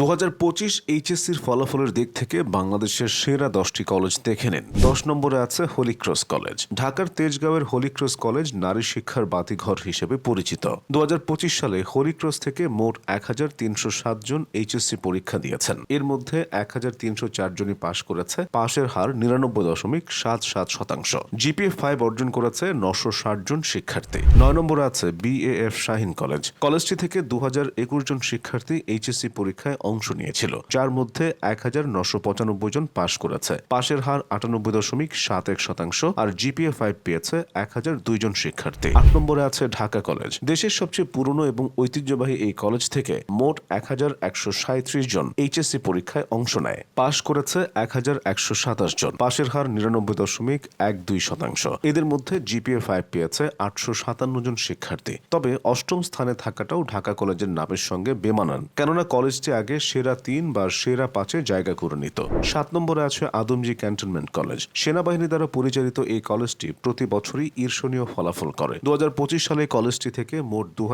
দু হাজার পঁচিশ এইচএসসির ফলাফলের দিক থেকে বাংলাদেশের সেরা দশটি কলেজ দেখে নিন। দশ নম্বরে আছে হলিক্রস কলেজ। ঢাকার তেজগাঁওয়ের হলিক্রস কলেজ নারী শিক্ষার বাতিঘর হিসেবে পরিচিত। দু হাজার পঁচিশ সালে হোলিক্রস থেকে মোট এক হাজার তিনশো সাত জন এইচএসসি পরীক্ষা দিয়েছেন। এর মধ্যে এক হাজার তিনশো চার জনই পাশ করেছে। পাশের হার নিরানব্বই দশমিক সাত সাত শতাংশ। জিপিএ ফাইভ অর্জন করেছে নশো ষাট জন শিক্ষার্থী। নয় নম্বরে আছে বিএএফ শাহিন কলেজ। কলেজটি থেকে দু হাজার একুশ জন শিক্ষার্থী এইচএসসি পরীক্ষায় অংশ নিয়েছিল। যার মধ্যে এক হাজার নশো পঁচানব্বই জন পাশ করেছে। পাশের হার আটানব্বই দশমিক সাত এক শতাংশ আর জিপিএ ফাইভ পেয়েছে এক হাজার দুই জন শিক্ষার্থী। আট নম্বরে আছে ঢাকা কলেজ। দেশের সবচেয়ে পুরনো এবং ঐতিহ্যবাহী এই কলেজ থেকে মোট এক হাজার একশো সাঁত্রিশ জন এইচএসসি পরীক্ষায় অংশ নেয়। পাশ করেছে এক হাজার একশো সাতাশ জন। পাশের হার নিরানব্বই দশমিক এক দুই শতাংশ। এদের মধ্যে জিপিএ ফাইভ পেয়েছে আটশো সাতান্ন জন শিক্ষার্থী। তবে অষ্টম স্থানে থাকাটাও ঢাকা কলেজের নামের সঙ্গে বেমানান। কেননা কলেজটি আগে সেরা তিন বা সেরা পাঁচে জায়গা করে নিত। সাত নম্বরে আছে আদমজি ক্যান্টনমেন্ট কলেজ। সেনাবাহিনী দ্বারা পরিচালিত এই কলেজটি প্রতি বছরই ঈর্ষণীয় ফলাফল করে। দু সালে কলেজটি থেকে মোট দু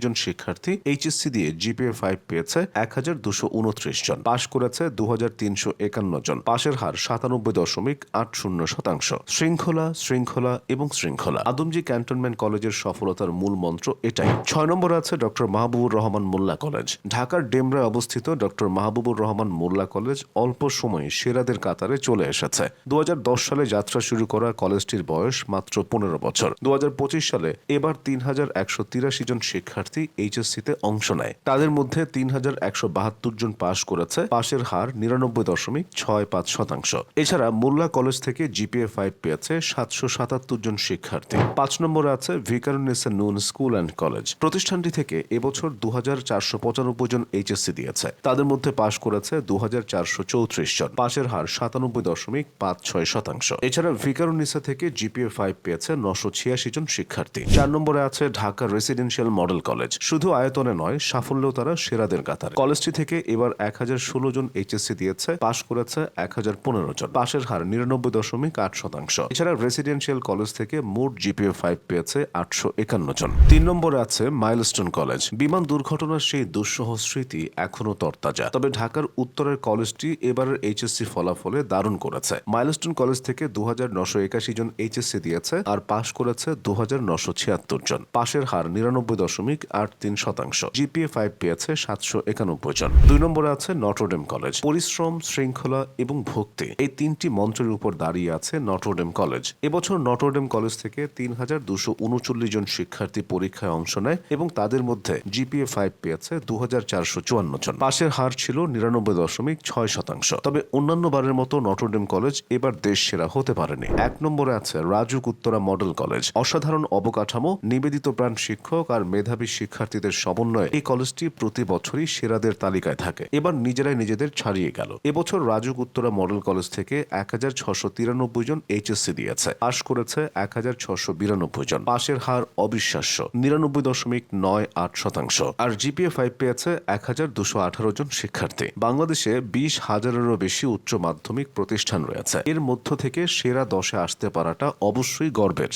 জন শিক্ষার্থী এইচএসসি দিয়ে জিপিএ ফাইভ পেয়েছে এক জন। পাশ করেছে দু জন। পাশের হার সাতানব্বই দশমিক আট শূন্য শতাংশ। শৃঙ্খলা শৃঙ্খলা এবং শৃঙ্খলা। আদমজি ক্যান্টনমেন্ট কলেজের সফলতার মূল মন্ত্র এটাই। ছয় নম্বরে আছে ডক্টর মাহবুবুর রহমান মোল্লা কলেজ। ঢাকার ডেমরায় অবস্থিত ডক্টর মাহবুবুর রহমান মোল্লা কলেজ অল্প সময়ে সেরাদের কাতারে চলে এসেছে। দু সালে যাত্রা শুরু করা কলেজটির বয়স মাত্র পনেরো বছর। দু সালে এবার তিন হাজার একশো তিরাশি জন শিক্ষার্থী এইচএসসিতে অংশ নেয়। তাদের মধ্যে তিন হাজার একশো বাহাত্তর জন পাশ করেছে। পাশের হার নিরানব্বই দশমিক ছয় পাঁচ শতাংশ। এছাড়া মোল্লা কলেজ থেকে জিপিএ ফাইভ পেয়েছে সাতশো সাতাত্তর জন শিক্ষার্থী। পাঁচ নম্বরে আছে ভিকারুন্নেসা নুন স্কুল অ্যান্ড কলেজ। প্রতিষ্ঠানটি থেকে এবছর দু হাজার চারশো পঁচানব্বই জন এইচএসসি দিয়েছে। তাদের মধ্যে পাশ করেছে দু হাজার চারশো চৌত্রিশ জন। পাশের হার সাতানব্বই দশমিক পাঁচ ছয় শতাংশ। এছাড়া ভিকারুন্নিসা থেকে জিপিএ ফাইভ পেয়েছে নশো ছিয়াশি জন শিক্ষার্থী। চার নম্বরে আছে ঢাকা রেসিডেন্সিয়াল মডেল কলেজ। শুধু আয়তনে নয়, সাফল্যেও তারা সেরাদের কাতার। কলেজটি থেকে এবার এক হাজার ষোলো জন এইচএসসি দিয়েছে, পাশ করেছে এক হাজার পনেরো জন। পাশের হার নিরানব্বই দশমিক আট শতাংশ। এছাড়া রেসিডেন্সিয়াল কলেজ থেকে মোট জিপিএ ফাইভ পেয়েছে আটশো একান্ন জন। তিন নম্বরে আছে মাইলস্টোন কলেজ। বিমান দুর্ঘটনার সেই দুঃসহ স্মৃতি এখনও তরতাজা। তবে ঢাকার উত্তরের কলেজটি এবারের এইচএসসি ফলাফলে দারুণ করেছে। মাইলস্টোন কলেজ থেকে দু জন এইচএসসি দিয়েছে আর পাশ করেছে দু হাজার জন। পাশের হার নিরানব্বই দশমিক আট তিন শতাংশ। জিপিএ ফাইভ পেয়েছে সাতশো একানব্বই জন। দুই নম্বরে আছে নটরডেম কলেজ। পরিশ্রম, শৃঙ্খলা এবং ভক্তি এই তিনটি মন্ত্রের উপর দাঁড়িয়ে আছে নটরডেম কলেজ। এবছর নটরডেম কলেজ থেকে তিন হাজার দুশো উনচল্লিশ জন শিক্ষার্থী পরীক্ষায় অংশ নেয় এবং তাদের মধ্যে জিপিএ ফাইভ পেয়েছে দু হাজার চারশো চুয়ান্ন জন। পাশের হার ছিল নিরানব্বই দশমিক ছয় শতাংশ। তবে অন্যান্য বারের মতো নটরডেম কলেজ এবার দেশ সেরা হতে পারেনি। এক নম্বরে আছে রাজুক উত্তরা মডেল কলেজ। অসাধারণ অবকাঠামো, নিবেদিত প্রাণ শিক্ষক আর মেধাবী শিক্ষার্থীদের সমন্বয়ে এই কলেজটি প্রতি বছরই সেরাদের তালিকায় থাকে। এবার নিজেরাই নিজেদের ছাড়িয়ে গেল। এবছর রাজুক উত্তরা মডেল কলেজ থেকে এক হাজার ছশো তিরানব্বই জন এইচএসসি দিয়েছে। পাশ করেছে এক হাজার ছশো বিরানব্বই জন। পাশের হার অবিশ্বাস্য, নিরানব্বই দশমিক নয় আট শতাংশ। আর জিপিএ ফাইভ পেয়েছে এক হাজার দুশো আঠারো জন শিক্ষার্থী। বাংলাদেশে বিশ হাজারেরও বেশি উচ্চ মাধ্যমিক প্রতিষ্ঠান রয়েছে। এর মধ্য থেকে সেরা দশে আসতে পারাটা অবশ্যই গর্বের।